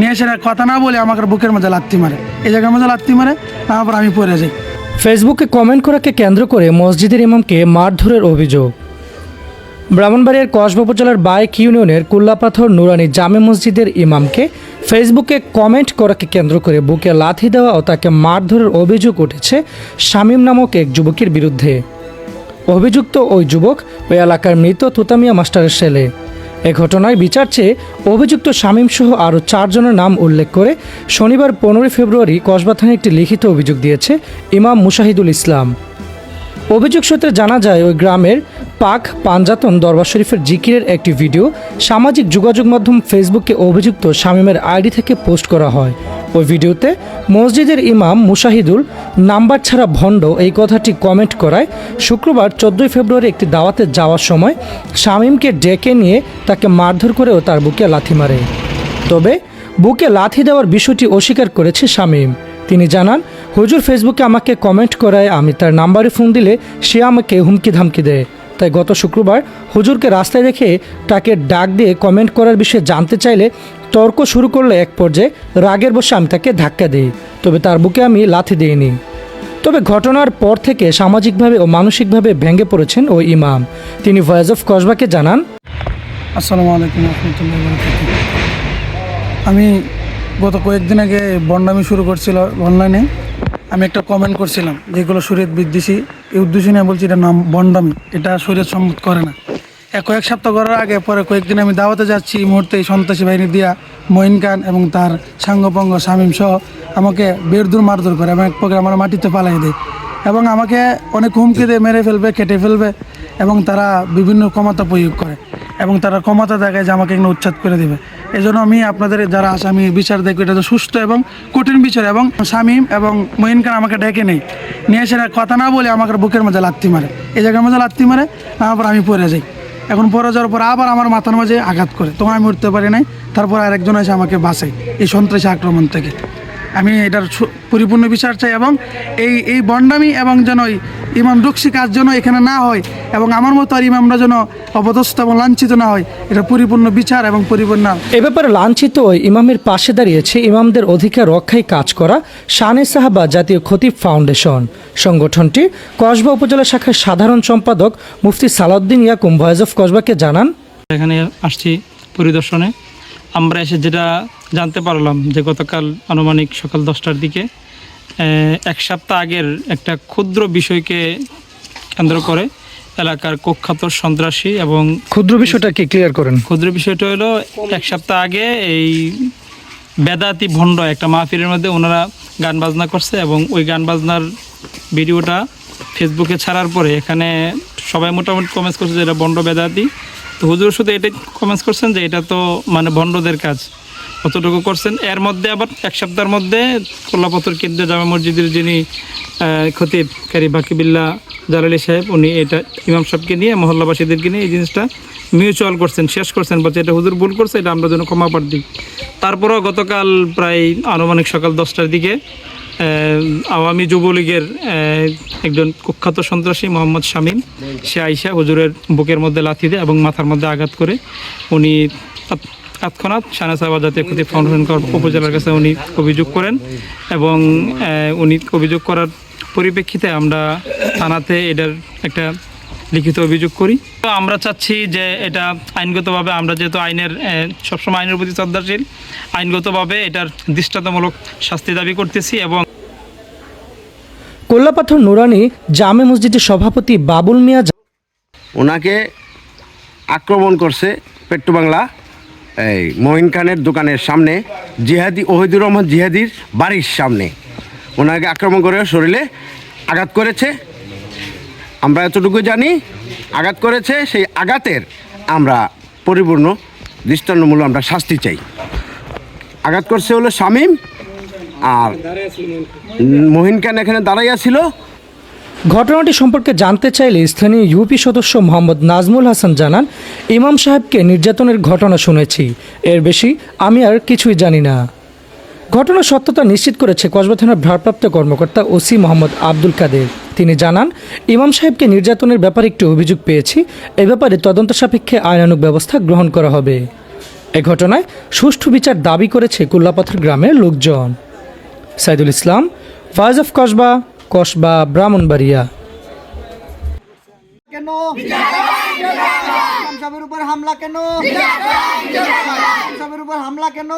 নিয়ে এসে কথা না বলে আমাকে বুকের মধ্যে লাত্তি মারে। এই জায়গার মধ্যে লাত্তি মারে, তারপর আমি পড়ে যাই। ফেসবুকে কমেন্ট করাকে কেন্দ্র করে মসজিদের ইমামকে মারধরের অভিযোগ। ব্রাহ্মণবাড়িয়ার কসবা উপজেলার বাইক ইউনিয়নের কুল্লাপাথর নুরানি জামে মসজিদের ইমামকে ফেসবুকে কমেন্ট করাকে কেন্দ্র করে বুকে লাথি দেওয়া ও তাকে মারধরের অভিযোগ উঠেছে শামীম নামক এক যুবকের বিরুদ্ধে। অভিযুক্ত ওই যুবক ওই এলাকার মৃত তুতামিয়া মাস্টারের ছেলে। এ ঘটনায় বিচার চেয়ে অভিযুক্ত শামীম সহ আরও চারজনের নাম উল্লেখ করে শনিবার পনেরোই ফেব্রুয়ারি কসবা থানায় একটি লিখিত অভিযোগ দিয়েছে ইমাম মুশাহিদুল ইসলাম। অভিযোগ সূত্রে জানা যায়, ওই গ্রামের পাক পাঞ্জাতন দরবার শরীফের জিকিরের একটি ভিডিও সামাজিক যোগাযোগ মাধ্যম ফেসবুকে অভিযুক্ত শামীমের আইডি থেকে পোস্ট করা হয়। ওই ভিডিওতে মসজিদের ইমাম মুশাহিদুল নাম্বার ছাড়া ভণ্ড এই কথাটি কমেন্ট করায়, শুক্রবার চোদ্দোই ফেব্রুয়ারি একটি দাওয়াতে যাওয়ার সময় শামীমকে ডেকে নিয়ে তাকে মারধর করেও তার বুকে লাথি মারে। তবে বুকে লাথি দেওয়ার বিষয়টি অস্বীকার করেছে শামীম। তিনি জানান, হুজুর ফেসবুকে আমাকে কমেন্ট করায় আমি তার নাম্বারে ফোন দিলে সে আমাকে হুমকি ধামকি দেয়। তাই গত শুক্রবার হুজুরকে রাস্তায় দেখে তাকে ডাক দিয়ে কমেন্ট করার বিষয়ে জানতে চাইলে তর্ক শুরু করলে এক পর্যায়ে। রাগের বসে আমি তাকে ধাক্কা দিই। তবে তার বুকে আমি লাথি দিইনি। তবে ঘটনার পর থেকে সামাজিকভাবে ও মানসিকভাবে ভেঙে পড়েছেন ওই ইমাম। তিনি ভয়েস অফ কসবাকে জানান, আসসালামু আলাইকুম রহমতুল্লাহ আমি গত কয়েকদিন আগে বন্ডামি শুরু করছিল অনলাইনে আমি একটা কমেন্ট করছিলাম, যেগুলো শরীয়ত বিদ্বেষী। এই উদ্দেশ্য নিয়ে বলছি, এটা নাম বন্ডামি এটা শরীয়ত সম্মত করে না। এক কয়েক সপ্তাহ করার আগে, পরে কয়েকদিন আমি দাওয়াতে যাচ্ছি, এই মুহূর্তে এই সন্ত্রাসী বাহিনী দিয়া মঈন খান এবং তার সাঙ্গপঙ্গ শামীম সহ আমাকে বেরদুর মারধর করে এবং এক প্রকার আমার মাটিতে পালাই দেয়। এবং আমাকে অনেক হুমকি দিয়ে মেরে ফেলবে, কেটে ফেলবে এবং তারা বিভিন্ন ক্ষমতা প্রয়োগ করে। এবং তারা ক্ষমতা দেখায় যে আমাকে এখানে উচ্ছেদ করে দেবে। এই জন্য আমি আপনাদের যারা আসামি বিচার দেখবে, এটা তো সুস্থ এবং কঠিন বিচার এবং শামীম এবং মঈন খান আমাকে ডেকে নেই। নিয়ে এসে কথা না বলে আমাকে বুকের মাঝে লাত্তি মারে। এই জায়গার মধ্যে লাত্তি মারে তারপর আমি পড়ে যাই। এখন পরে যাওয়ার পর আবার আমার মাথার মাঝে আঘাত করে। তখন আমি উঠতে পারি নাই। তারপর আরেকজন এসে আমাকে বাঁচাই এই সন্ত্রাসী আক্রমণ থেকে। আমি এটার পরিপূর্ণ বিচার চাই এবং এই এই বন্ডামি এবং যেন ওই ইমাম রুকসি কাজ যেন এখানে না হয় এবং আমার মতো আর ইমামরা যেন অপদস্থ এবং লাঞ্ছিত না হয় এটা পরিপূর্ণ বিচার এবং পরিপূর্ণ এ ব্যাপারে লাঞ্ছিত ওই ইমামের পাশে দাঁড়িয়েছে ইমামদের অধিকার রক্ষায় কাজ করা শানে সাহাবা জাতীয় খতিব ফাউন্ডেশন। সংগঠনটি কসবা উপজেলা শাখার সাধারণ সম্পাদক মুফতি সালাউদ্দিন ইয়াকুম ভয়েস অফ কসবাকে জানান। এখানে আসছি পরিদর্শনে। আমরা এসে যেটা জানতে পারলাম যে গতকাল আনুমানিক সকাল দশটার দিকে এক সপ্তাহ আগের একটা ক্ষুদ্র বিষয়কে কেন্দ্র করে এলাকার কুখ্যাত সন্ত্রাসী এবং ক্ষুদ্র বিষয়টা কি ক্লিয়ার করেন। ক্ষুদ্র বিষয়টা হলো এক সপ্তাহ আগে এই বেদাতি ভণ্ড একটা মাহফিলের মধ্যে ওনারা গান বাজনা করছে এবং ওই গান বাজনার ভিডিওটা ফেসবুকে ছাড়ার পরে এখানে সবাই মোটামুটি কমেন্টস করছে যে এটা ভণ্ড বেদাতি। তো হুজুর শুধু এটাই কমেন্টস করছেন যে এটা তো মানে ভণ্ডদের কাজ। কতটুকু করছেন? এর মধ্যে আবার এক সপ্তাহের মধ্যে কোল্লাপত্তর কেন্দ্রীয় জামা মসজিদের যিনি খতিব কারি বাকিবিল্লা জালালি সাহেব, উনি এটা ইমাম সাহেবকে নিয়ে, মহল্লাবাসীদেরকে নিয়ে এই জিনিসটা মিউচুয়াল করছেন, শেষ করছেন, বলছে এটা হুজুর ভুল করছে, এটা আমরা যেন ক্ষমা পাঠ দিই। তারপরও গতকাল প্রায় আনুমানিক সকাল দশটার দিকে আওয়ামী যুবলীগের একজন কুখ্যাত সন্ত্রাসী মোহাম্মদ শামীম, সে আইসা হুজুরের বুকের মধ্যে লাথি দেয় এবং মাথার মধ্যে আঘাত করে উনি তৎক্ষণাৎ সানাসাবা জাতীয় ক্ষতি ফাউন্ডেশন কর- উপজেলার কাছে উনি অভিযোগ করেন এবং উনি অভিযোগ করার পরিপ্রেক্ষিতে আমরা থানাতে এটার একটা লিখিত অভিযোগ করি। তো আমরা চাচ্ছি যে এটা আইনগতভাবে আমরা যেহেতু আইনের সবসময় আইনের প্রতি শ্রদ্ধাশীল আইনগতভাবে এটার দৃষ্টান্তমূলক শাস্তি দাবি করতেছি এবং কোল্লাপাথর নুরানি জামে মসজিদের সভাপতি বাবুল মিয়া ওনাকে আক্রমণ করছে পেট্টু বাংলা। এই মহিন খানের দোকানের সামনে জিহাদি, ওহিদুর রহমান জিহাদির বাড়ির সামনে। ওনাকে আক্রমণ করে শরীরে আঘাত করেছে। আমরা এতটুকু জানি, আঘাত করেছে, সেই আঘাতের আমরা পরিপূর্ণ, দৃষ্টান্তমূলক আমরা শাস্তি চাই। আঘাত করছে হলো শামীম, আর মহিন খান এখানে দাঁড়াইয়া ছিল। ঘটনাটি সম্পর্কে জানতে চাইলে স্থানীয় ইউপি সদস্য মোহাম্মদ নাজমুল হাসান জানান, ইমাম সাহেবকে নির্যাতনের ঘটনা শুনেছি। এর বেশি আমি আর কিছুই জানি না। ঘটনার সত্যতা নিশ্চিত করেছে কসবা থানার ভারপ্রাপ্ত কর্মকর্তা ওসি মোহাম্মদ আব্দুল কাদের। তিনি জানান, ইমাম সাহেবকে নির্যাতনের ব্যাপারে একটি অভিযোগ পেয়েছি। এ ব্যাপারে তদন্ত সাপেক্ষে আইনানুগ ব্যবস্থা গ্রহণ করা হবে। এ ঘটনায় সুষ্ঠু বিচার দাবি করেছে কুল্লাপাথর গ্রামের লোকজন। Saidul Islam voice of Kasba Kasba Brahmanbaria. কেন? সাহেবের উপর হামলা কেন? সাহেবের উপর হামলা কেন?